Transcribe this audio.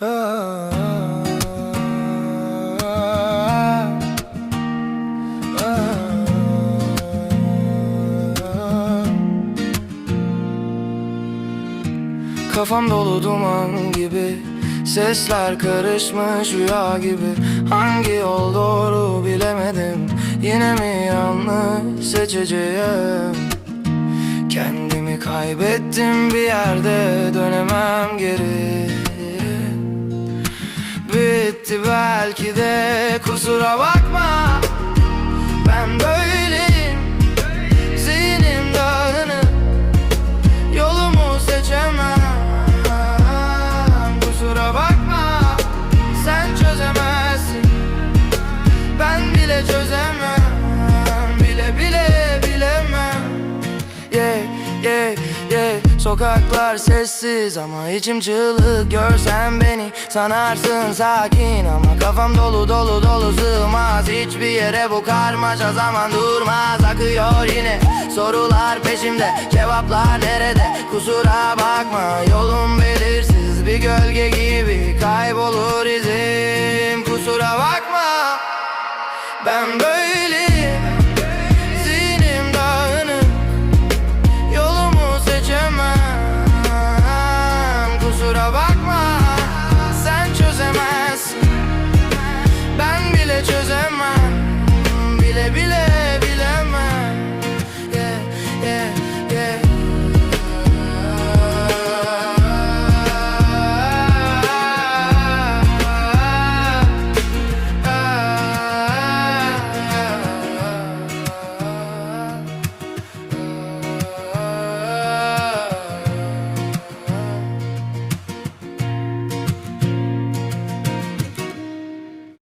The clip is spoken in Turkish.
Kafam dolu duman gibi Sesler karışmış rüya gibi. Hangi yol doğru bilemedim Yine mi yanlış seçeceğim? Kendimi kaybettim bir yerde Dönemem geri Bitti belki de kusura bakma. Ben böyleyim Zihnim dağınık Yolumu seçemem. Kusura bakma Sen çözemezsin. Ben bile çözemem Bile bile bilemem. Yeah yeah yeah Sokaklar sessiz ama içim çığlık. Görsen beni sanarsın sakin Ama kafam dolu dolu dolu sığmaz. Hiçbir yere bu karmaşa zaman durmaz. Akıyor yine sorular peşimde. Cevaplar nerede? Kusura bakma Yolum belirsiz. Bir gölge gibi Kaybolur izim. Kusura bakma Ben böyleyim Kusura bakma Sen çözemezsin. Ben bile çözemem. Bile bile